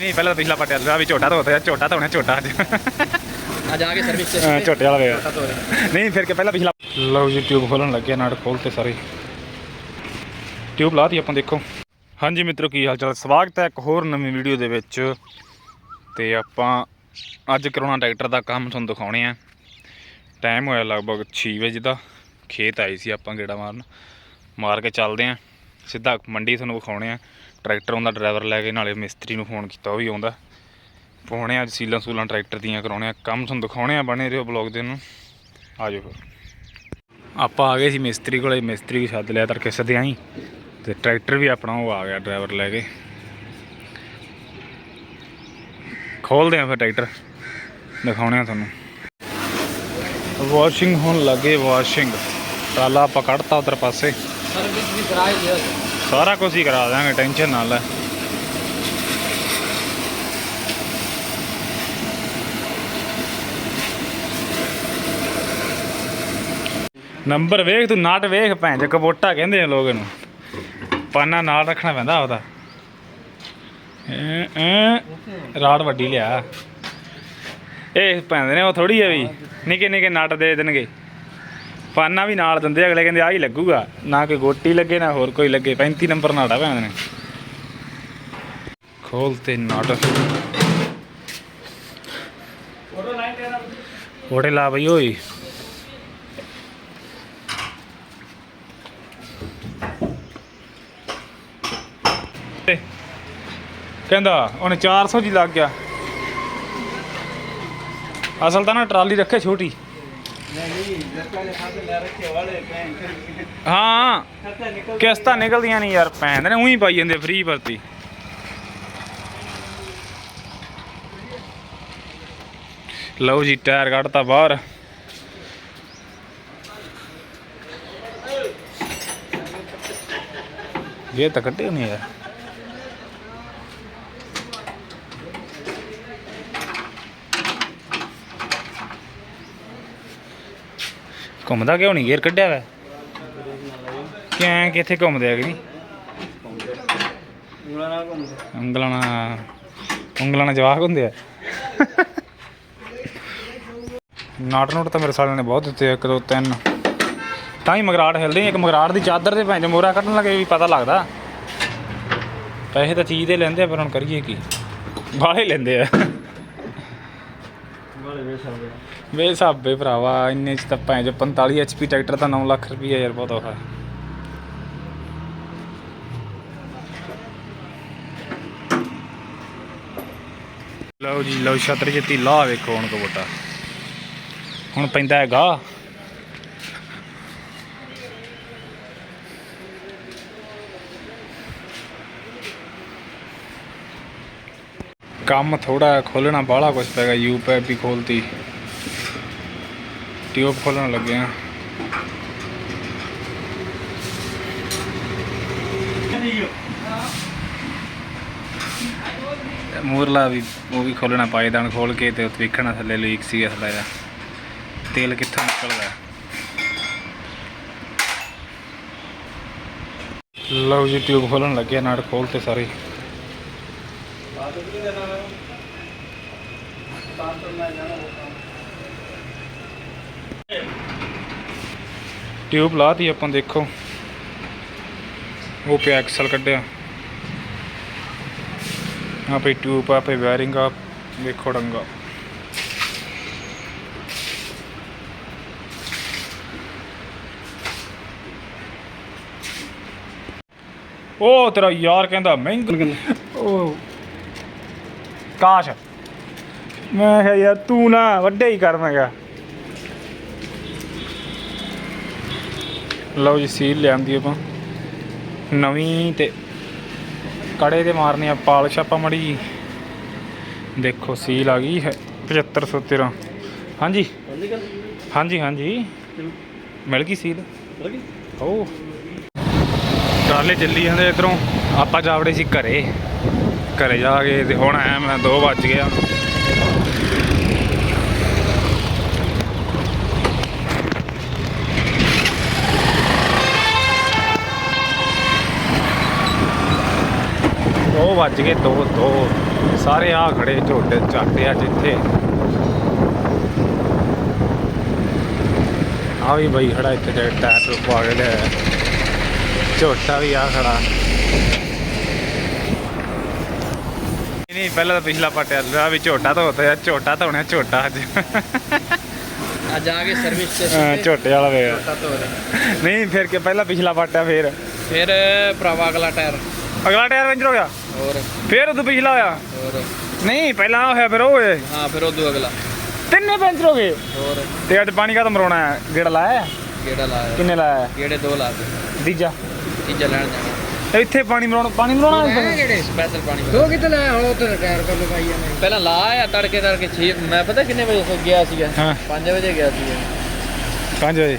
ਨਹੀਂ ਪਹਿਲਾਂ ਤਾਂ ਪਿਛਲਾ ਪਟਿਆ ਦਾ ਵੀ ਝੋਟਾ ਧੋਤਾ ਝੋਟਾ ਧੋਣਾ ਝੋਟਾ ਅੱਜ। ਅੱਜ ਆ ਕੇ ਸਰਵਿਸ ਤੇ ਹਾਂ, ਝੋਟੇ ਵਾਲਾ ਰਹੇ। ਨਹੀਂ ਫਿਰ ਕੇ ਪਹਿਲਾਂ ਪਿਛਲਾ ਲਓ ਜੀ ਟਿਊਬ ਖੋਲਣ ਲੱਗੇ ਨਾਟ ਖੋਲਤੇ ਸਾਰੇ। ਟਿਊਬ ਲਾਤੀ ਆਪਾਂ ਦੇਖੋ। ਹਾਂਜੀ ਮਿੱਤਰੋ ਕੀ ਹਾਲ ਚਾਲ ਸਵਾਗਤ ਹੈ ਇੱਕ ਹੋਰ ਨਵੀਂ ਵੀਡੀਓ ਦੇ ਵਿੱਚ। ਤੇ ਆਪਾਂ ਅੱਜ ਕਰਾਉਣਾ ਟਰੈਕਟਰ ਦਾ ਕੰਮ ਤੁਹਾਨੂੰ ਦਿਖਾਉਣੇ ਆ। ਟਾਈਮ ਹੋਇਆ ਲਗਭਗ 6 ਵਜੇ ਦਾ। ਖੇਤ ਆਈ ਸੀ ਆਪਾਂ ਗੇੜਾ ਮਾਰਨ। ਮਾਰ ਕੇ ਚੱਲਦੇ ਆ। ਸਿੱਧਾ ਮੰਡੀ ਤੁਹਾਨੂੰ ਵਿਖਾਉਣੇ ਆ। ਟਰੈਕਟਰ ਆਉਂਦਾ, ਡਰਾਈਵਰ ਲੈ ਕੇ ਨਾਲੇ ਮਿਸਤਰੀ ਨੂੰ ਫੋਨ ਕੀਤਾ, ਉਹ ਵੀ ਆਉਂਦਾ। ਪਾਉਣੇ ਆ ਅੱਜ ਸੀਲਾਂ ਸੂਲਾਂ ਟਰੈਕਟਰ ਦੀਆਂ ਕਰਾਉਣੇ ਆ, ਕੰਮ ਤੁਹਾਨੂੰ ਦਿਖਾਉਣੇ ਆ ਬਣੇ ਰਹੋ ਬਲੌਗ ਦੇ ਨੂੰ। ਆ ਜਾਓ ਫਿਰ। ਆਪਾਂ ਆ ਗਏ ਸੀ ਮਿਸਤਰੀ ਕੋਲੇ, ਮਿਸਤਰੀ ਵੀ ਸੱਦ ਲਿਆ ਤੜਕੇ ਸਦਿਆਂ ਹੀ, ਤੇ ਟਰੈਕਟਰ ਵੀ ਆਪਣਾ ਉਹ ਆ ਗਿਆ ਡਰਾਈਵਰ ਲੈ ਕੇ। ਖੋਲਦੇ ਆ ਫਿਰ ਟਰੈਕਟਰ, ਦਿਖਾਉਣੇ ਆ ਤੁਹਾਨੂੰ। ਵਾਸ਼ਿੰਗ ਹੋਣ ਲੱਗੇ ਵਾਸ਼ਿੰਗ, ਟਰਾਲਾ ਆਪਾਂ ਕੱਢਤਾ ਉਧਰ ਪਾਸੇ। ਸਰਵਿਸ ਵੀ ਕਰਾ ਹੀ ਸਾਰਾ ਕੁਝ ਹੀ ਕਰਾ ਦਾਂਗੇ ਟੈਨਸ਼ਨ ਨਾ ਲੈ। ਨੰਬਰ ਵੇਖ ਤੂੰ ਨਾਟ ਵੇਖ ਭੈਣ ਚ ਕਬੋਟਾ ਕਹਿੰਦੇ ਆ ਲੋਕ ਇਹਨੂੰ। ਪਾਨਾ ਨਾਲ ਰੱਖਣਾ ਪੈਂਦਾ ਉਹਦਾ ਐਂ, ਰਾੜ ਵੱਡੀ ਲਿਆ। ਇਹ ਪੈਂਦੇ ਨੇ ਉਹ ਥੋੜੀ ਆ ਵੀ। ਨਿੱਕੇ ਨਿੱਕੇ ਨਟ ਦੇ ਦੇਣਗੇ। ਪਾਨਾ ਵੀ ਨਾਲ ਦਿੰਦੇ ਅਗਲੇ ਕਹਿੰਦੇ ਆ ਹੀ ਲੱਗੂਗਾ। ਨਾ ਕੋਈ ਗੋਟੀ ਲੱਗੇ, ਨਾ ਹੋਰ ਕੋਈ ਲੱਗੇ। 35 ਨੰਬਰ ਨਾੜਾ ਪੈਂਦੇ ਨੇ ਖੋਲ ਤੇ ਨਟ। ਫੋਟੋ ਲਾ ਬਈ ਓਏ। ਕਹਿੰਦਾ, ਉਹਨੇ 400 ਜੀ ਲੱਗ ਗਿਆ। ਅਸਲ ਤਾਂ ਨਾ ਟਰਾਲੀ ਰੱਖੇ ਛੋਟੀ। ਹਾਂ। ਕਿਸ਼ਤਾਂ ਨਿਕਲਦੀਆਂ ਨਹੀਂ ਯਾਰ ਭੈਣ ਨੇ ਉਹੀ ਪਾਈ ਜਾਂਦੇ ਫ੍ਰੀ ਵਰਤੀ ਲਓ ਜੀ ਟਾਇਰ ਕੱਢਤਾ ਬਾਹਰ। ਇਹ ਤਾਂ ਕੱਢੇ ਨਹੀਂ ਯਾਰ। ਘੁੰਮਦਾ ਕਿਉਂ ਨਹੀਂ? ਗੇਰ ਕੱਢਿਆ ਵਾ। ਕਿਆਂ ਕਿੱਥੇ ਘੁੰਮਦੇ ਆ ਕਿ ਉਂਗਲਾਂ ਨਾਲ ਘੁੰਮਦੇ। ਉਂਗਲਾਂ ਨਾਲ ਉਂਗਲਾਂ ਨਾਲ ਜਵਾਕ ਹੁੰਦੇ ਆ। ਨਾਟ ਨੋਟ ਤਾਂ ਮੇਰੇ ਸਾਲਿਆਂ ਨੇ ਬਹੁਤ ਦਿੱਤੇ ਇੱਕ, ਦੋ, ਤਿੰਨ। ਤਾਂ ਹੀ ਮਗਰਾੜ ਹਿਲਦੇ ਇੱਕ ਮਗਰਾੜ ਦੀ ਚਾਦਰ ਤੇ ਭੈਣ ਮੋਰਾ ਕੱਢਣ ਲੱਗੇ ਵੀ ਪਤਾ ਲੱਗਦਾ। ਪੈਸੇ ਤਾਂ ਚੀਜ਼ ਦੇ ਲੈਂਦੇ ਆ, ਪਰ ਹੁਣ ਕਰੀਏ ਕੀ? ਬਾਹਲੇ ਲੈਂਦੇ ਆ। ਵਾਲੇ ਵੇ ਸਕਦੇ ਭਰਾਵਾ, ਇੰਨੇ ਚ ਤਾਂ ਭੈਣ 45 ਐਚਪੀ ਟਰੈਕਟਰ ਤਾਂ 9 ਲੱਖ ਰੁਪਈਆ ਯਾਰ ਬਹੁਤ ਔਖਾ। ਲਓ ਜੀ, ਲਓ ਛਤਰ ਜਿੱਤੀ ਲਾਹ ਵੇਖੋ ਹੁਣ ਕਬੋਟਾ ਹੁਣ ਪੈਂਦਾ ਹੈਗਾ। ਕੰਮ ਥੋੜਾ ਖੋਲਣਾ ਬਾਹਲਾ ਕੁਝ ਪੈਗਾ ਯੂ ਪੈਪ ਵੀ ਖੋਲਤੀ ਟਿਊਬ ਖੋਲਣ ਲੱਗੇ ਆ। ਮੂਰਲਾ ਵੀ ਉਹ ਵੀ ਖੋਲਣਾ ਪਾਇਦਾਨ ਖੋਲ ਕੇ ਤੇ ਉੱਥੇ ਵੇਖਣਾ ਥੱਲੇ ਲੀਕ ਸੀਗਾ ਥੱਲੇ ਦਾ ਤੇਲ ਕਿੱਥੋਂ ਨਿਕਲਦਾ? ਲਓ ਜੀ ਟਿਊਬ ਖੋਲਣ ਲੱਗੇ ਆ, ਨਾਟ ਖੋਲਤੇ ਸਾਰੇ। ਟਿਊਬ ਲਾਤੀ ਆਪਾਂ ਦੇਖੋ। ਉਹ ਪਿਆ ਐਕਸਲ ਕੱਢਿਆ। ਆਪੇ ਟਿਊਬ ਆਪੇ ਵਾਇਰਿੰਗ ਆ ਵੇਖੋ ਡੰਗਾ। ਉਹ ਤੇਰਾ ਯਾਰ ਕਹਿੰਦਾ ਮਹਿੰਗਾ। ਉਹ ਕਾਸ਼। ਮੈਂ ਕਿਹਾ ਯਾਰ ਤੂੰ ਨਾ ਵੱਡੇ ਹੀ ਕਰ ਮੈਂ ਕਿਹਾ। ਲਓ ਜੀ ਸੀਲ ਲਿਆਂਦੀ ਆਪਾਂ। ਨਵੀਂ ਤੇ ਕੜੇ ਤੇ ਮਾਰਨੀ ਆ ਪਾਲਿਸ਼ ਆਪਾਂ ਮੜੀ ਦੇਖੋ ਸੀਲ ਆ ਗਈ ਹੈ 7513 ਹਾਂਜੀ। ਹਾਂਜੀ ਹਾਂਜੀ। ਮਿਲ ਗਈ ਸੀਲ? ਲੱਗੀ ਓ। ਟਰਾਲੇ ਚੱਲੀ ਜਾਂਦੇ ਇਧਰੋਂ। ਆਪਾਂ ਜਾਵੜੇ ਸੀ ਘਰੇ। ਘਰੇ ਜਾ ਕੇ ਤੇ ਹੁਣ ਆਇਆ ਮੈਂ 2 ਵੱਜ ਗਿਆ ਉਹ ਵੱਜ ਗਏ, ਦੋ ਦੋ। ਸਾਰੇ ਆ ਖੜੇ ਝੋਟੇ ਝਾਟੇ ਅੱਜ ਇੱਥੇ ਆ ਵੀ ਬਈ ਖੜਾ ਇੱਥੇ ਤੇ ਟਾਇਰ ਪਵਾ ਕੇ ਲਿਆ ਝੋਟਾ ਵੀ ਆ ਖੜਾ। ਨਹੀਂ ਪਹਿਲਾਂ ਤਾਂ ਪਿਛਲਾ ਪਟਿਆ ਲਿਆ ਵੀ ਝੋਟਾ ਧੋਤਾ ਯਾਰ ਝੋਟਾ ਧੋਣਾ ਝੋਟਾ ਅੱਜ। ਅੱਜ ਆ ਕੇ ਸਰਵਿਸ ਹਾਂ, ਝੋਟੇ ਵਾਲਾ ਵੇ ਝੋਟਾ ਧੋ ਰਹੇ ਨਹੀਂ ਫਿਰ ਕੇ ਪਹਿਲਾਂ ਪਿਛਲਾ ਪਟਿਆ ਫਿਰ। ਫਿਰ ਭਰਾਵਾ ਅਗਲਾ ਟਾਇਰ। ਅਗਲਾ ਟਾਇਰ ਪੈਂਚਰ ਹੋ ਗਿਆ? ਹੋਰ। ਫਿਰ ਉਦੋਂ ਪਿਛਲਾ ਹੋਇਆ? ਹੋਰ। ਨਹੀਂ ਪਹਿਲਾਂ ਹੋਇਆ ਫਿਰ ਉਹ ਹੋਏ। ਹਾਂ ਫਿਰ ਉਦੋਂ ਅਗਲਾ। ਤਿੰਨੇ ਪੈਂਚਰ ਹੋ ਗਏ? ਹੋਰ। ਤੇ ਅੱਜ ਪਾਣੀ ਕਾ ਮਰਾਉਣਾ ਹੈ? ਗੇੜਾ ਲਾਇਆ ਹੈ? ਕਿਹੜਾ ਲਾਇਆ। ਕਿੰਨੇ ਲਾਇਆ ਹੈ? ਕਿਹੜੇ ਦੋ ਲਾ ਦੇ ਤੀਜਾ? ਤੀਜਾ ਲੈਣ ਜਾਣਾ। ਇੱਥੇ ਪਾਣੀ ਮਰਾਉਣਾ ਪਾਣੀ ਮਰਾਉਣਾ ਹੈ? ਕਿਹੜੇ ਸਪੈਸ਼ਲ ਪਾਣੀ ਦੋ ਕਿਤੇ ਲਾਇਆ ਹੁਣ ਉੱਥੇ ਟਾਇਰ ਕਰ ਲਗਾਈ ਜਾਂਦੇ ਪਹਿਲਾਂ ਲਾ ਆ ਤੜਕੇ ਤੜਕੇ 6 ਮੈਂ ਪਤਾ ਕਿੰਨੇ ਵਜੇ ਸੋ ਗਿਆ ਸੀਗਾ? ਹਾਂ। 5 ਵਜੇ ਗਿਆ ਸੀਗਾ। 5 ਵਜੇ।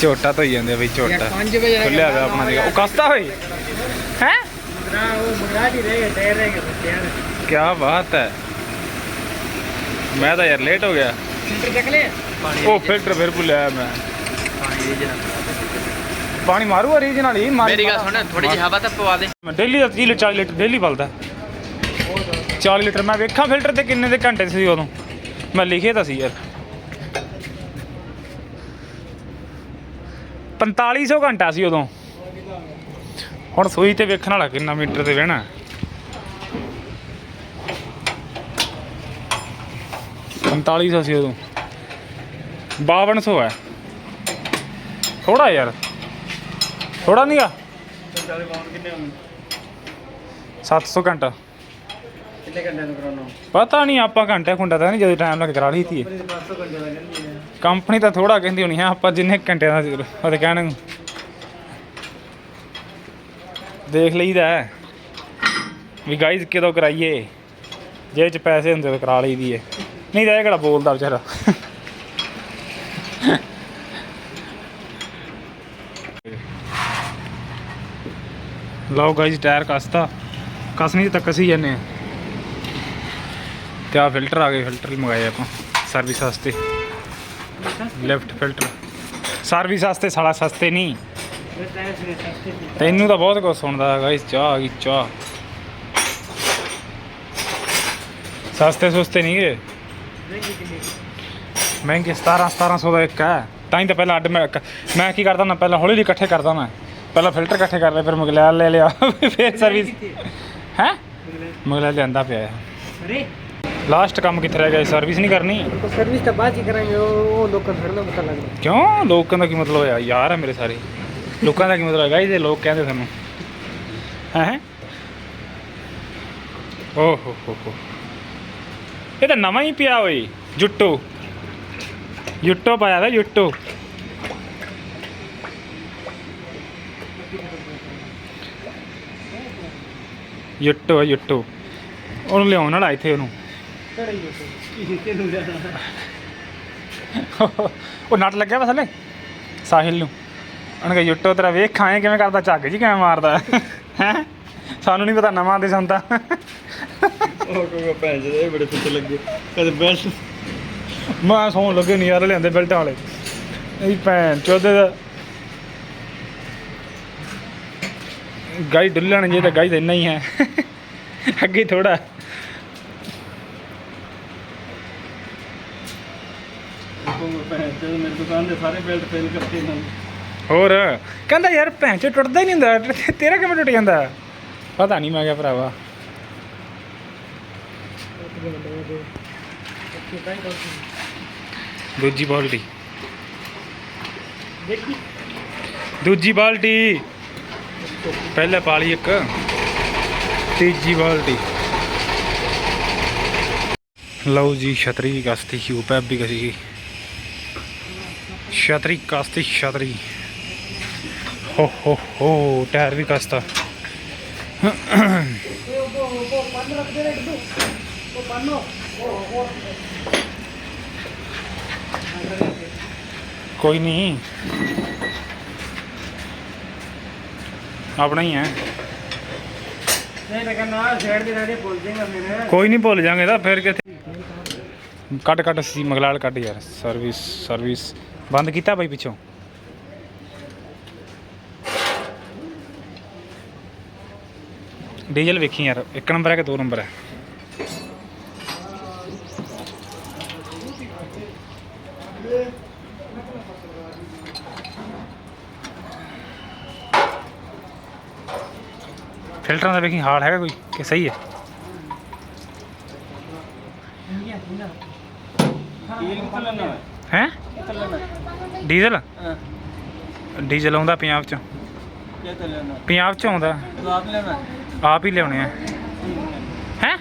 ਝੋਟਾ ਧੋਈ ਜਾਂਦੇ ਬਈ ਝੋਟਾ। 5 ਵਜੇ ਖੁੱਲਿਆ ਹੋਇਆ ਆਪਣਾ ਜਗ੍ਹਾ। ਉਹ ਕਸਤਾ ਹੋਈ ਹੈ? ਨਾ ਉਹ ਮਗਰਾ ਦੀ ਰਹਿ ਟਾਇਰ ਰਹਿ ਟਾਇਰ ਕੀ ਬਾਤ ਹੈ। ਮੈਂ ਤਾਂ ਯਾਰ ਲੇਟ ਹੋ ਗਿਆ। ਫਿਲਟਰ ਚੱਕ ਲਿਆ? ਪਾਣੀ ਉਹ ਫਿਲਟਰ ਫਿਰ ਭੁੱਲਿਆ ਮੈਂ। ਪਾਣੀ ਦੀ ਜਨਾ ਪਾਣੀ ਮਾਰੂ ਓਰੀਜਨਲ ਹੀ ਮਾਰੀ ਮੇਰੀ ਗੱਲ ਸੁਣ ਥੋੜੀ ਜਿਹੀ ਹਵਾ ਤਾਂ ਪਵਾ ਦੇ। ਡੇਲੀ ਦਾ 30 ਲੀਟਰ 40 ਲੀਟਰ ਡੇਲੀ ਬਲਦਾ। 40 ਲੀਟਰ ਮੈਂ ਵੇਖਾਂ ਫਿਲਟਰ ਤੇ ਕਿੰਨੇ ਦੇ ਘੰਟੇ ਸੀ ਉਦੋਂ। ਮੈਂ ਲਿਖਿਆ ਤਾਂ ਸੀ ਯਾਰ। 4500 ਘੰਟਾ ਸੀ ਉਦੋਂ। ਹੁਣ ਸੂਈ ਤੇ ਵੇਖਣ ਵਾਲਾ ਕਿੰਨਾ ਮੀਟਰ ਤੇ ਵੇਣਾ 4500 ਸੀ ਉਦੋਂ। 5200 ਹੈ। ਥੋੜਾ ਯਾਰ। ਥੋੜਾ ਨਹੀਂਗਾ 700 ਘੰਟਾ। ਕਿੰਨੇ ਘੰਟੇ ਨੂੰ ਕਰਾਉਣਾ? ਪਤਾ ਨਹੀਂ ਆਪਾਂ ਘੰਟੇ ਖੁੰਡਾ ਤਾਂ ਨਹੀਂ ਜਦੋਂ ਟਾਈਮ ਲੱਗ ਕਰਾ ਲਈ ਤੀ 500 ਘੰਟੇ ਦਾ ਕਹਿੰਦੀ ਹੈ ਕੰਪਨੀ ਤਾਂ ਥੋੜਾ ਕਹਿੰਦੀ ਹੋਣੀ ਹੈ ਆਪਾਂ ਜਿੰਨੇ ਘੰਟੇ ਦਾ ਉਹਦੇ ਕਹਿਣ ਦੇਖ ਲਈਦਾ ਹੈ। ਵੀ ਗਾਈਜ਼ ਕਿਦੋਂ ਕਰਾਈਏ। ਜੇ ਚ ਪੈਸੇ ਹੁੰਦੇ ਤਾਂ ਕਰਾ ਲਈਦੀ ਏ। ਨਹੀਂ ਤਾਂ ਇਹ ਕਿਹੜਾ ਬੋਲਦਾ ਵਿਚਾਰਾ। ਲਓ ਗਾਈਜ਼ ਟਾਇਰ ਕਸਤਾ। ਕਸਣੀ ਤੱਕ ਕਸੀ ਜਾਂਦੇ ਆ। ਤੇ ਆ ਫਿਲਟਰ ਆ ਗਏ ਫਿਲਟਰ ਹੀ ਮੰਗਾਏ ਆਪਾਂ ਸਰਵਿਸ ਵਾਸਤੇ। ਲੈਫਟ ਫਿਲਟਰ ਸਰਵਿਸ ਵਾਸਤੇ ਸਾਲਾ ਸਸਤੇ ਨਹੀਂ। ਤੈਨੂੰ ਤਾਂ ਬਹੁਤ ਕੁਝ ਸੁਣਦਾ ਹੈਗਾ ਇਸ ਚਾਹ ਆ ਗਈ, ਚਾਹ। ਸਸਤੇ ਸੁਸਤੇ ਨਹੀਂ ਗਏ? ਮਹਿੰਗੀ ਕਿੰਨੀ ਮਹਿੰਗੇ 17 1700 ਦਾ ਇੱਕ ਹੈ। ਤਾਂ ਹੀ ਤਾਂ ਪਹਿਲਾਂ ਅੱਡ ਮੈਂ ਮੈਂ ਕੀ ਕਰਦਾ ਨਾ ਪਹਿਲਾਂ ਹੌਲੀ ਹੌਲੀ ਇਕੱਠੇ ਕਰਦਾ ਮੈਂ। ਪਹਿਲਾਂ ਫਿਲਟਰ ਇਕੱਠੇ ਕਰ ਲਿਆ ਫਿਰ ਮੁਗਲਾਲ ਲੈ ਲਿਆ ਫਿਰ ਸਰਵਿਸ ਹੈ? ਮੁਗਲਾਲ। ਲਿਆਂਦਾ ਪਿਆ ਹੈ ਅਰੇ। ਲਾਸਟ ਕੰਮ ਕਿੱਥੇ ਰਹਿ ਗਿਆ ਸਰਵਿਸ ਨਹੀਂ ਕਰਨੀ? ਸਰਵਿਸ ਤਾਂ ਬਾਅਦ ਹੀ ਕਰਾਂਗੇ ਉਹ ਲੋਕਾਂ ਫਿਰ ਨਾ ਪਤਾ ਲੱਗਦਾ ਕਿਉਂ? ਲੋਕਾਂ ਦਾ ਕੀ ਮਤਲਬ ਹੋਇਆ? ਯਾਰ ਆ ਮੇਰੇ ਸਾਰੇ। ਲੋਕਾਂ ਦਾ ਕੀ ਮਤਲਬ ਹੈ ਗਾਈਜ਼ ਇਹ ਲੋਕ ਕਹਿੰਦੇ ਸਾਨੂੰ। ਹੈ? ਓ ਹੋ ਹੋ ਹੋ। ਇਹ ਤਾਂ ਨਵਾਂ ਹੀ ਪਿਆ ਹੋਈ ਜੁੱਟੋ। ਜੁੱਟੋ ਪਾਇਆ ਦਾ ਜੁੱਟੋ। ਹੈ ਜੁੱਟੋ ਉਹਨੂੰ ਲਿਆਉਣ ਵਾਲਾ ਇੱਥੇ ਉਹਨੂੰ। ਉਹ ਨਟ ਲੱਗਿਆ ਵਾ ਥੱਲੇ? ਸਾਹਿਲ ਨੂੰ। ਉਹਨੇ ਕਿਹਾ ਯੁੱਟੋ ਤੇਰਾ ਵੇਖ ਖਾਏ ਕਿਵੇਂ ਕਰਦਾ ਝੱਗ ਜੀ ਕਿਵੇਂ ਮਾਰਦਾ। ਹੈ? ਸਾਨੂੰ ਨਹੀਂ ਪਤਾ ਨਵਾਂ ਦੇ ਸੰਤਾ। ਉਹ ਕੋਈ ਭੈਣ ਜਿਹੜੇ ਬੜੇ ਪਿੱਛੇ ਲੱਗੇ। ਕਦੇ ਬੈਲਟ ਮੈਂ ਸੌਣ ਲੱਗੇ ਨਹੀਂ ਯਾਰ ਲਿਆਂਦੇ ਬੈਲਟਾਂ ਵਾਲੇ। ਇਹ ਭੈਣ ਚੋਦੇ ਦਾ ਗਾਈ ਡੁੱਲਣ ਜੇ ਤਾਂ ਗਾਈ ਤਾਂ ਇੰਨਾ ਹੀ ਹੈ। ਅੱਗੇ ਥੋੜਾ ਕੋਈ ਭੈਣ ਜਿਹੜੇ ਮੇਰੀ ਦੁਕਾਨ ਦੇ ਸਾਰੇ ਬੈਲਟ ਫੇਲ ਕਰਤੇ ਇਹਨਾਂ ਨੇ। ਹੋਰ ਕਹਿੰਦਾ ਯਾਰ ਭੈਣ ਚੋ ਟੁੱਟਦਾ ਹੀ ਨਹੀਂ ਹੁੰਦਾ ਤੇਰਾ ਕਿਵੇਂ ਟੁੱਟ ਜਾਂਦਾ? ਪਤਾ ਨਹੀਂ ਮੈਂ ਕਿਹਾ ਭਰਾਵਾ। ਦੂਜੀ ਬਾਲਟੀ। देखी ਦੂਜੀ ਬਾਲਟੀ। ਪਹਿਲੇ ਪਾਲੀ ਇੱਕ, ਤੀਜੀ ਬਾਲਟੀ। ਲਓ ਜੀ, ਛਤਰੀ ਕਸਤੀ ਸੀ ਉਪਰ ਵੀ ਕਸੀ ਛਤਰੀ ਕਸਤੀ, ਛਤਰੀ। ਹੋ ਹੋ ਹੋ, ਟਾਇਰ ਵੀ ਕਸਤਾ। ਕੋਈ ਨਹੀਂ। ਆਪਣਾ ਹੀ ਹੈ। ਕੋਈ ਨਹੀਂ ਭੁੱਲ ਜਾਾਂਗੇ ਤਾਂ ਫਿਰ ਕਿੱਥੇ? ਕੱਟ ਕੱਟ ਸੀ ਮਗਲਾਲ ਕੱਟ ਯਾਰ। Service service. ਬੰਦ ਕੀਤਾ ਬਾਈ ਪਿੱਛੋਂ? ਡੀਜ਼ਲ ਵੇਖੀ ਯਾਰ ਇੱਕ ਨੰਬਰ ਹੈ ਕਿ ਦੋ ਨੰਬਰ ਹੈ? ਫਿਲਟਰਾਂ ਦਾ ਵੇਖੀ ਹਾਲ ਹੈਗਾ ਕੋਈ ਕਿ ਸਹੀ ਹੈ? ਹੈ? ਡੀਜ਼ਲ? ਡੀਜ਼ਲ ਆਉਂਦਾ ਪੰਜਾਬ ਚ। ਪੰਜਾਬ ਚ ਆਉਂਦਾ। ਆਪ ਹੀ ਲਿਆਉਣੇ ਆ। ਹੈ?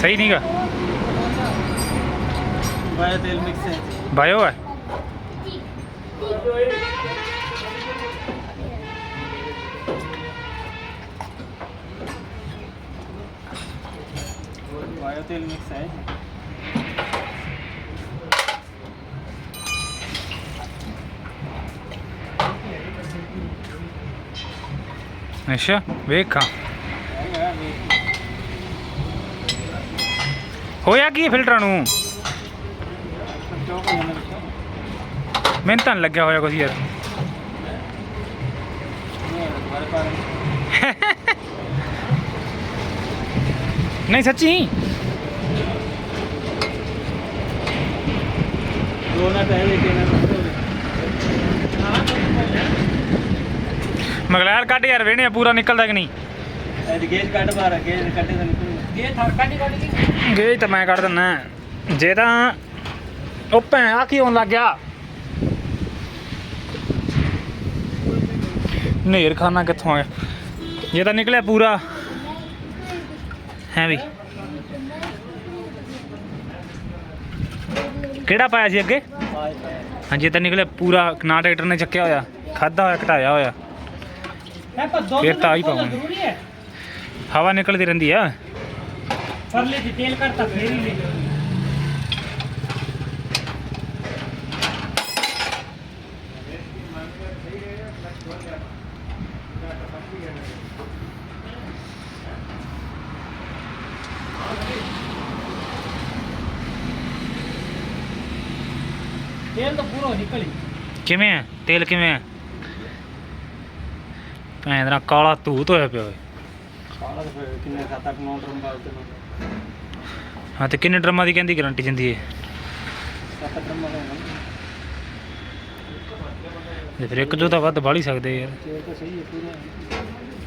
ਸਹੀ ਨਹੀਂਗਾ ਬਾਇਆ ਤੇਲ ਮਿਕਸ ਹੈ। ਬਾਇਓ ਹੈ? बायो तेल मिक्स है ਅੱਛਾ ਵੇਖਾਂ ਹੋਇਆ ਕੀ ਹੈ ਫਿਲਟਰਾਂ ਨੂੰ ਮੈਨੂੰ ਤਾਂ ਨੀ ਲੱਗਿਆ ਹੋਇਆ ਕੁਝ ਯਾਰ ਨਹੀਂ ਸੱਚੀ ਮਗਲੈਰ ਕੱਢ ਯਾਰ ਵੇਣੇ ਪੂਰਾ ਨਿਕਲਦਾ ਕਿ ਨਹੀਂ? ਗੇਜ ਕੱਢ ਬਾਹਰ ਗੇਜ ਕੱਢੇ ਤਾਂ ਨਿਕਲੂ। ਗੇਜ ਥਰ ਕੱਢ ਕੱਢ ਗੇਜ ਤਾਂ ਮੈਂ ਕੱਢ ਦਿੰਨਾ ਜੇ ਤਾਂ ਉਹ ਭੈਣ ਆ ਕੀ ਹੋਣ ਲੱਗ ਗਿਆ? ਨੇਰ ਖਾਣਾ ਕਿੱਥੋਂ ਆ? ਜੇ ਤਾਂ ਨਿਕਲਿਆ ਪੂਰਾ। ਹੈ ਵੀ। ਕਿਹੜਾ ਪਾਇਆ ਸੀ ਅੱਗੇ? ਹਾਂਜੀ ਤਾਂ ਨਿਕਲਿਆ ਪੂਰਾ ਕਨਾ ਟਰੈਕਟਰ ਨੇ ਚੱਕਿਆ ਹੋਇਆ। ਖਾਦਾ ਹੋਇਆ ਘਟਾਇਆ ਹੋਇਆ। ਫਿਰ ਤਾਂ। ਜ਼ਰੂਰੀ ਹੈ। ਹਵਾ ਨਿਕਲਦੀ ਰਹਿੰਦੀ ਆ। ਪਰਲੇ ਦੀ ਤੇਲ ਕਰਤਾ ਫੇਰ ਹੀ ਲੈ ਤੇਲ ਤਾਂ ਪੂਰਾ ਨਿਕਲੀ ਕਿਵੇਂ ਆ? ਤੇਲ ਕਿਵੇਂ ਆ? ਭੈਣ ਦਾ ਕਾਲਾ ਧੂਤ ਹੋਇਆ ਪਿਆ ਓਏ। ਕਾਲਾ ਤਾਂ ਕਿੰਨੇ 7-8 ਡਰਮ ਬਾਅਦ ਤੇ ਹਾਂ ਤੇ ਕਿੰਨੇ ਡਰਮਾਂ ਦੀ ਕਹਿੰਦੀ ਗਰੰਟੀ ਦਿੰਦੀ ਹੈ 7 ਫਿਰ ਇੱਕ ਜੋ ਤਾਂ ਵੱਧ ਬਾਲੀ ਸਕਦੇ ਯਾਰ।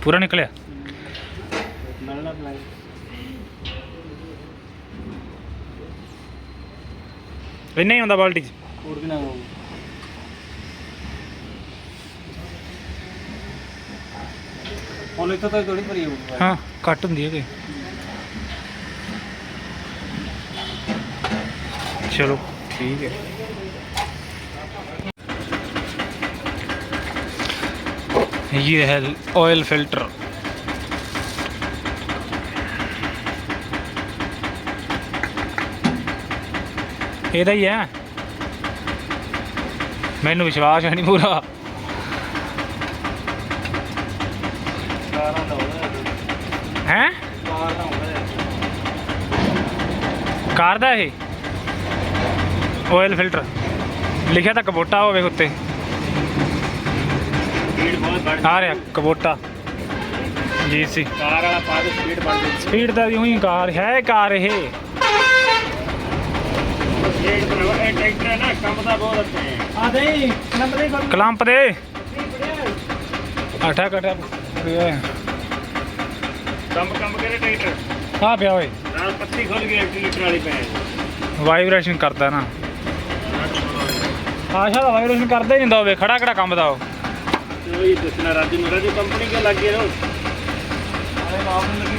ਪੂਰਾ। ਨਿਕਲਿਆ? ਨਲਣਾ ਪਲਾਈ ਹੁੰਦਾ ਬਾਲਟੀ 'ਚ? और भी ना हो और इतना तो थोड़ी भरी होगी ਹਾਂ ਘੱਟ ਹੁੰਦੀ ਹੈ ਕੋਈ ਚਲੋ ਠੀਕ ਹੈ ये है ऑयल फिल्टर ਇਹਦਾ ਹੀ ਹੈ ਮੈਨੂੰ ਵਿਸ਼ਵਾਸ ਹੈ ਨਹੀਂ ਪੂਰਾ। ਹੈ? ਕਾਰ ਦਾ ਇਹ? ਆਇਲ ਫਿਲਟਰ ਲਿਖਿਆ ਤਾਂ ਕਬੋਟਾ ਹੋਵੇ ਉੱਤੇ। ਆ ਰਿਹਾ ਕਬੋਟਾ। ਜੀ ਸੀ। ਕਾਰ ਵਾਲਾ ਪਾ ਸਪੀਡ ਬੰਦ ਸਪੀਡ ਦਾ ਵੀ ਉਹੀ ਕਾਰ ਹੈ ਕਾਰ ਇਹ। स्पीड पर ए ट्रैक्टर है ना कम था बहुत अच्छे हैं ਆ ਦੇ ਨੰਬਰ ਦੇ ਕੋਲ ਕਲੰਪ ਦੇ ਆਠਾ ਕਟਾ कम कम करे ट्रैक्टर ਆ ਪਿਆ ਓਏ रात पत्ती खोल के एक लीटर वाली पे ਵਾਈਬ੍ਰੇਸ਼ਨ ਕਰਦਾ ਨਾ ਆਸ਼ਾ ਦਾ ਵਾਈਬ੍ਰੇਸ਼ਨ ਕਰਦਾ ਹੀ ਨਹੀਂ ਹੁੰਦਾ ਹੋਵੇ ਖੜਾ ਖੜਾ ਕੰਮ ਦਾ ਉਹ तो ये दूसरा राजू मेरा जो कंपनी के लग गया रो अरे बाप ने लगी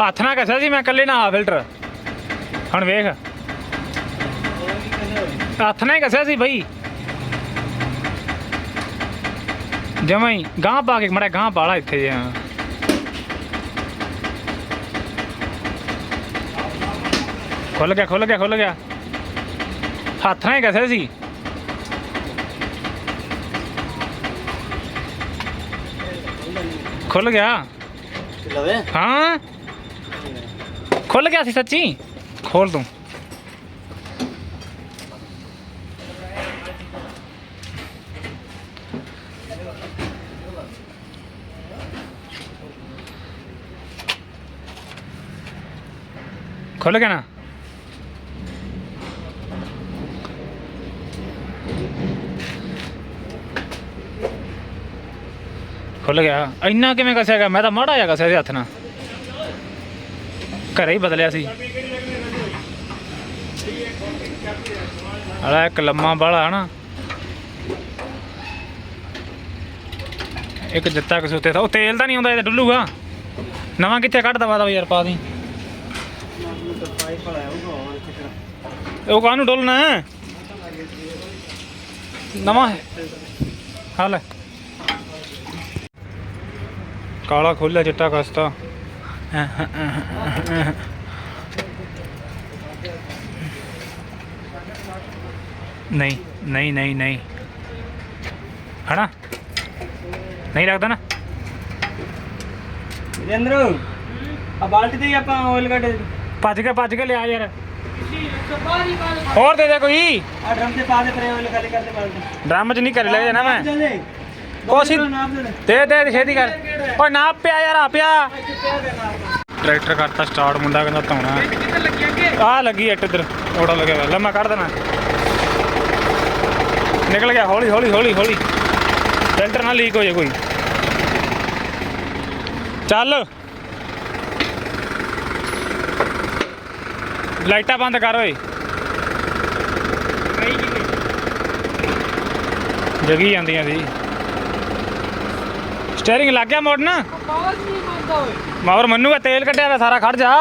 ਹੱਥ ਨਾਲ ਕੱਸਿਆ ਸੀ ਮੈਂ ਇਕੱਲੇ ਨਾ ਆ ਫਿਲਟਰ। ਹੁਣ ਵੇਖ। ਹੱਥ ਨਾਲ ਹੀ ਕੱਸਿਆ ਸੀ ਬਈ। ਜਮਾਂ ਹੀ ਗਾਂ ਪਾ ਕੇ ਮੜਾ ਗਾਂ ਪਾਲਾ ਇੱਥੇ ਜੇ ਖੁੱਲ ਗਿਆ ਖੁੱਲ ਗਿਆ ਖੁੱਲ ਗਿਆ। ਹੱਥ ਨਾਲ ਹੀ ਕਸੇ ਸੀ। ਖੁੱਲ ਗਿਆ। ਲਵੇ। ਹਾਂ। ਖੁੱਲ ਗਿਆ ਸੀ ਸੱਚੀ? ਖੋਲ ਤੂੰ ਖੁੱਲ ਗਿਆ ਨਾ? ਖੁੱਲ ਗਿਆ। ਇੰਨਾ ਕਿਵੇਂ ਕਸਿਆ ਗਿਆ? ਮੈਂ ਤਾਂ ਮਾੜਾ ਜਿਹਾ ਕਸਿਆ ਸੀ ਹੱਥ ਨਾਲ। ਘਰੇ ਹੀ ਬਦਲਿਆ ਸੀ। ਆਲਾ ਇੱਕ ਲੰਮਾ ਬਾਲਾ ਹਨਾ। ਇੱਕ ਦਿੱਤਾ ਕਿਸ ਉੱਤੇ ਤਾਂ ਉਹ ਤੇਲ ਤਾਂ ਨਹੀਂ ਆਉਂਦਾ ਇਹ ਡੁੱਲੂਗਾ। ਨਵਾਂ ਕਿੱਥੇ ਕੱਢ ਦਵਾ ਦਵਾ ਯਾਰ ਪਾ ਦੀ। ਉਹ ਕਾਹਨੂੰ ਡੁੱਲਣਾ ਨਵਾਂ ਹੈ। ਕਾਲਾ ਖੋਲਿਆ ਚਿੱਟਾ ਕਸਤਾ। ਨਹੀਂ ਨਹੀਂ ਨਹੀਂ ਨਹੀਂ। ਹਣਾ ਨਹੀਂ ਲੱਗਦਾ ਨਾ। ਜੰਦਰੂ ਆ ਬਾਲਟੀ ਤੇ ਹੀ ਆਪਾਂ ਆਇਲ ਕੱਢ ਭੱਜ ਕੇ ਭੱਜ ਕੇ ਲਿਆ ਯਾਰ। ਹੋਰ ਦੇ ਦੇ ਕੋਈ। ਆ ਡਰਮ ਤੇ ਪਾ ਦੇ ਪਰੇ ਆਇਲ ਖਾਲੀ ਕਰ ਦੇ ਬਾਲਟੀ। ਡਰਮ ਚ ਨਹੀਂ ਕਰ ਲੈ ਜਾਣਾ ਮੈਂ। ਕੋਸੀ ਦੇ ਦੇ ਛੇਤੀ ਕਰ। ਓਏ ਨਾ ਪਿਆ ਯਾਰ, ਆ ਪਿਆ। ਟਰੈਕਟਰ ਕਰਤਾ ਸਟਾਰਟ ਮੁੰਡਾ ਕਹਿੰਦਾ ਧੌਣਾ। ਆ ਲੱਗੀ ਇੱਟ ਇੱਧਰ ਓੜਾ ਲੱਗਿਆ ਹੋਇਆ। ਲੰਮਾ ਕੱਢ ਦੇਣਾ। ਨਿਕਲ ਗਿਆ, ਹੌਲੀ ਹੌਲੀ ਹੌਲੀ ਹੌਲੀ। ਫਿਲਟਰ ਨਾ ਲੀਕ ਹੋ ਜਾਏ ਕੋਈ। ਚੱਲ। ਲਾਈਟਾਂ ਬੰਦ ਕਰ ਓਏ। ਜਗੀ ਜਾਂਦੀਆਂ ਸੀ। ਸਟੀਅਰਿੰਗ ਲੱਗ ਗਿਆ ਮੋੜਨ? ਮਗਰ ਮੰਨੂਗਾ, ਤੇਲ ਕੱਢਿਆ ਵਾ ਸਾਰਾ, ਖੜ ਜਾ।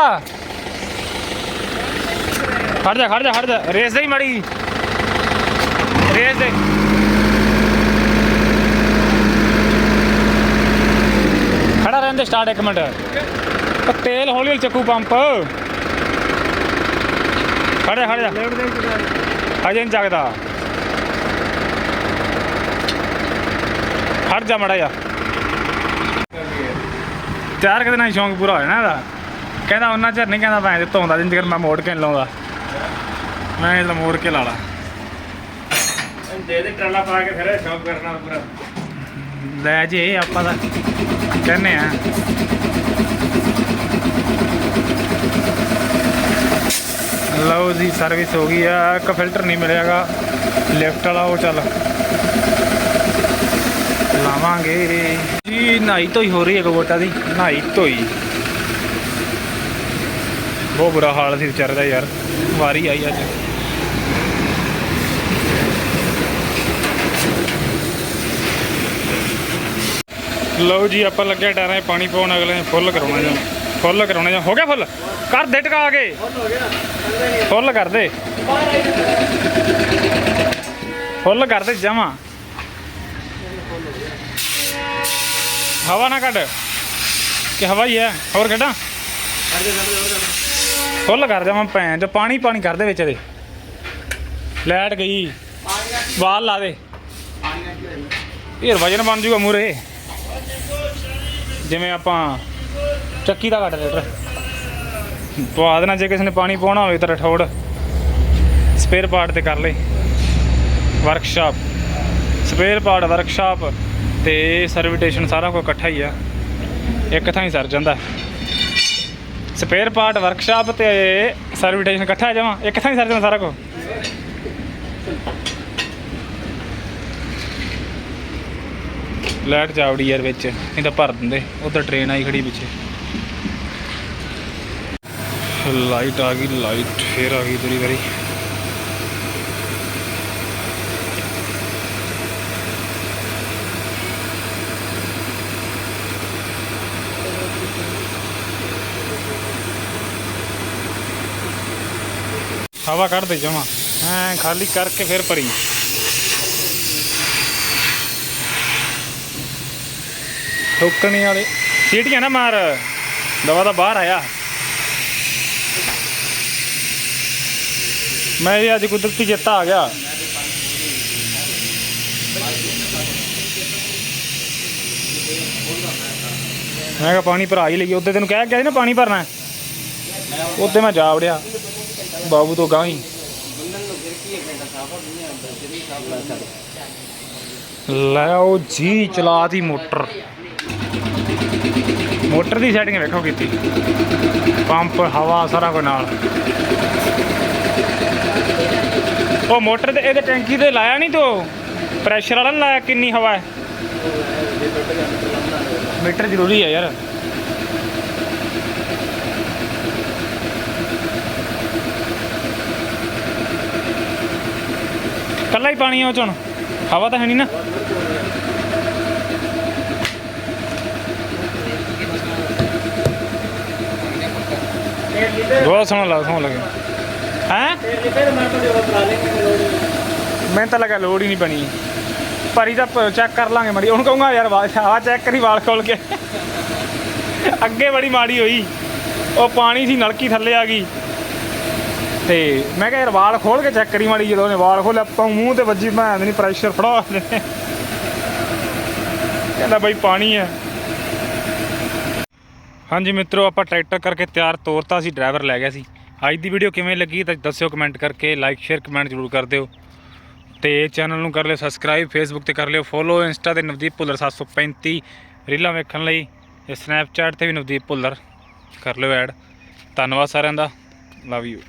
ਖੜ ਜਾ ਖੜ ਜਾ ਖੜ ਜਾ। ਰੇਸ ਦੇ ਹੀ ਮੜੀ ਰੇਸ ਦੇ। ਖੜਾ ਰਹਿੰਦੇ ਸਟਾਰਟ ਇੱਕ ਮਿੰਟ। ਉਹ ਤੇਲ ਹੌਲੀ ਹੌਲੀ ਚੱਕੂ ਪੰਪ। ਖੜ ਜਾ ਖੜ ਜਾ। ਅਜੇ ਨਹੀਂ ਜਗਦਾ ਹਟ ਜਾ ਮੜਾ ਜਾ ਤਿਆਰ ਕਿਤੇ ਨਾਲ ਹੀ ਸ਼ੌਂਕ ਪੂਰਾ ਹੋ ਜਾਣਾ ਇਹਦਾ। ਕਹਿੰਦਾ ਉਹਨਾਂ ਚਿਰ ਨਹੀਂ ਕਹਿੰਦਾ ਮੈਂ ਧੋਂਦਾ ਜਿੰਨ ਚਿਰ ਮੈਂ ਮੋੜ ਕੇ ਨੀ ਲਾਉਂਦਾ। ਮੈਂ ਇਹਦਾ ਮੋੜ ਕੇ ਲਾ ਲਾ। ਦੇ ਦੇ ਟਰਾਲਾ ਪਾ ਕੇ ਫਿਰ ਸ਼ੌਕ ਕਰਨਾ ਪੂਰਾ। ਲੈ ਜੇ ਆਪਾਂ ਤਾਂ ਕਹਿੰਨੇ ਆ। ਲਓ ਜੀ ਸਰਵਿਸ ਹੋ ਗਈ ਆ। ਇੱਕ ਫਿਲਟਰ ਨਹੀਂ ਮਿਲਿਆਗਾ। ਲਿਫਟ ਵਾਲਾ ਉਹ ਚੱਲ। ਲਾਵਾਂਗੇ। ਜੀ, ਨਹਾਈ ਧੋਈ ਹੋ ਰਹੀ ਹੈ ਗੋਟਾ ਦੀ। ਨਹਾਈ ਧੋਈ। ਬਹੁਤ ਬੁਰਾ ਹਾਲ ਸੀ ਵਿਚਾਰੇ ਦਾ ਯਾਰ। ਵਾਰੀ ਆਈ ਅੱਜ। ਲਓ ਜੀ, ਆਪਾਂ ਲੱਗਿਆ ਟਾਇਰਾਂ 'ਚ ਪਾਣੀ ਪਾਉਣ। ਅਗਲੇ ਨੇ ਫੁੱਲ ਕਰਾਉਣਾ ਜਾਂ। ਫੁੱਲ ਕਰਾਉਣਾ ਜਾਂ ਹੋ ਗਿਆ ਫੁੱਲ? ਕਰ ਦੇ ਟਕਾ ਕੇ। ਫੁੱਲ ਕਰ ਦੇ। ਫੁੱਲ ਕਰ ਦੇ ਜਮਾ। ਹਵਾ ਨਾ ਕੱਢ। ਕਿ ਹਵਾ ਹੀ ਹੈ। ਹੋਰ ਕੱਢਾਂ ਫੁੱਲ ਕਰ ਜਾਵਾਂ ਭੈਣ ਤੇ ਪਾਣੀ ਪਾਣੀ ਕਰ ਦੇ ਵਿੱਚ ਇਹਦੇ। ਲਾਈਟ ਗਈ। ਬਾਲ ਲਾ ਦੇ। ਇਹ ਵਜਨ ਬਣ ਜੂਗਾ ਮੂਰੇ ਜਿਵੇਂ ਆਪਾਂ ਚੱਕੀ ਦਾ ਕੱਢ ਲੀਟਰ ਪਵਾ ਦੇਣਾ ਜੇ ਕਿਸੇ ਨੇ ਪਾਣੀ ਪਾਉਣਾ ਹੋਵੇ ਤਾਂ ਰਠੋੜ ਸਪੇਅਰ ਪਾਰਟ ਤੇ ਕਰ ਲੈ ਵਰਕਸ਼ਾਪ ਸਪੇਅਰ ਪਾਰਟ ਵਰਕਸ਼ਾਪ ਤੇ ਸਰਵਿਟੇਸ਼ਨ ਸਾਰਾ ਕੁਝ ਇਕੱਠਾ ਹੀ ਆ। ਇੱਕ ਥਾਂ ਹੀ ਸਰ ਜਾਂਦਾ। ਸਪੇਅਰ ਪਾਰਟ ਵਰਕਸ਼ਾਪ ਤੇ ਸਰਵਿਟੇਸ਼ਨ ਇਕੱਠਾ ਜਾਵਾਂ। ਇੱਕ ਥਾਂ ਹੀ ਸਰ ਜਾਂਦਾ ਸਾਰਾ ਕੁਝ ਲਾਈਟ ਜਾਵੜੀ ਯਾਰ ਵਿੱਚ, ਨਹੀਂ ਤਾਂ ਭਰ ਦਿੰਦੇ। ਉਧਰ ਟ੍ਰੇਨ ਆਈ ਖੜੀ ਪਿੱਛੇ। ਲਾਈਟ ਆ ਗਈ ਲਾਈਟ ਫੇਰ ਆ ਗਈ ਦੂਰੀ ਵਾਰੀ। ਹਵਾ ਕੱਢ ਦੇ ਜਮਾ। ਐ ਖਾਲੀ ਕਰਕੇ ਫਿਰ ਭਰੀ। ਠੋਕਣੇ ਵਾਲੇ। ਸੀਟੀਆਂ ਨਾ ਮਾਰ। ਦਵਾ ਦਾ ਬਾਹਰ ਆਇਆ। ਮੈਂ ਇਹ ਅੱਜ ਕੁਦਰਤੀ ਚੇਤਾ ਆ ਗਿਆ। ਮੈਂ ਕਿਹਾ ਪਾਣੀ ਭਰਾ ਹੀ ਲਈਏ। ਉੱਤੇ ਤੈਨੂੰ ਕਹਿ ਗਿਆ ਸੀ ਨਾ ਪਾਣੀ ਭਰਨਾ। ਹੈ। ਉੱਤੇ ਮੈਂ ਜਾ ਵੜਿਆ। ਬਾਬੂ ਤੋਂ ਗਾਂ ਹੀ। ਲਓ ਜੀ ਚਲਾਤੀ ਮੋਟਰ। ਮੋਟਰ ਦੀ ਸੈਟਿੰਗ ਵੇਖੋ ਕੀਤੀ। ਪੰਪ, ਹਵਾ ਸਾਰਾ ਕੁਝ ਨਾਲ। ਉਹ ਮੋਟਰ ਤੇ ਇਹਦੇ ਟੈਂਕੀ ਤੇ ਲਾਇਆ ਨਹੀਂ ਤੋ? ਪ੍ਰੈਸ਼ਰ ਵਾਲਾ ਨੀ ਲਾਇਆ ਕਿੰਨੀ ਹਵਾ ਹੈ? ਮੀਟਰ ਜ਼ਰੂਰੀ ਹੈ ਯਾਰ। ਕੱਲਾ ਹੀ ਪਾਣੀ ਆ ਉਹ ਚ। ਹਵਾ ਤਾਂ ਹੈ ਨਹੀਂ ਨਾ। ਬਹੁਤ ਸੋਹਣਾ ਲੱਗ, ਸੋਹਣਾ ਲੱਗੇ ਹੈਂ? ਮੈਂ ਤਾਂ ਜੋ ਲੋੜ ਮੈਨੂੰ ਤਾਂ ਲੱਗਾ ਲੋੜ ਹੀ ਨਹੀਂ ਬਣੀ। ਭਰੀ ਤਾਂ ਚੈੱਕ ਕਰ ਲਾਂਗੇ ਮੜੀ। ਉਹਨੂੰ ਕਹੂੰਗਾ, ਯਾਰ, ਵਾਲ ਚੈੱਕ ਕਰੀ, ਵਾਲ ਖੋਲ ਕੇ। ਅੱਗੇ ਬੜੀ ਮਾੜੀ ਹੋਈ। ਉਹ ਪਾਣੀ ਸੀ, ਨਲਕੀ ਥੱਲੇ ਆ ਗਈ। ਤੇ ਮੈਂ ਕਿਹਾ ਯਾਰ ਵਾਲ ਖੋਲ ਕੇ ਚੈੱਕ ਕਰੀ ਮਾੜੀ ਜਦੋਂ ਉਹਨੇ ਵਾਲ ਖੋਲਿਆ ਆਪਾਂ ਮੂੰਹ ਤੇ ਵੱਜੀ, ਮੈਂ ਨਹੀਂ ਪ੍ਰੈਸ਼ਰ ਫੜਾ ਕਹਿੰਦਾ ਬਈ ਪਾਣੀ ਹੈ। ਹਾਂਜੀ ਮਿੱਤਰੋ, ਆਪਾਂ ਟਰੈਕਟਰ ਕਰਕੇ ਤਿਆਰ ਤੋਰਤਾ ਸੀ, ਡਰਾਈਵਰ ਲੈ ਗਿਆ ਸੀ। ਅੱਜ ਦੀ ਵੀਡੀਓ ਕਿਵੇਂ ਲੱਗੀ ਤਾਂ ਦੱਸਿਓ ਕਮੈਂਟ ਕਰਕੇ ਲਾਈਕ ਸ਼ੇਅਰ ਕਮੈਂਟ ਜ਼ਰੂਰ ਕਰ ਦਿਓ। ਤੇ ਚੈਨਲ ਨੂੰ ਕਰ ਲਿਓ ਸਬਸਕ੍ਰਾਈਬ ਫੇਸਬੁੱਕ ਤੇ ਕਰ ਲਿਓ ਫੋਲੋ ਇੰਸਟਾ ਤੇ ਨਵਦੀਪ ਭੁੱਲਰ 735 ਰੀਲਾਂ ਵੇਖਣ ਲਈ ਤੇ ਸਨੈਪਚੈਟ ਤੇ ਵੀ ਨਵਦੀਪ ਭੁੱਲਰ ਕਰ ਲਿਓ ਐਡ ਧੰਨਵਾਦ ਸਾਰਿਆਂ ਦਾ। Love you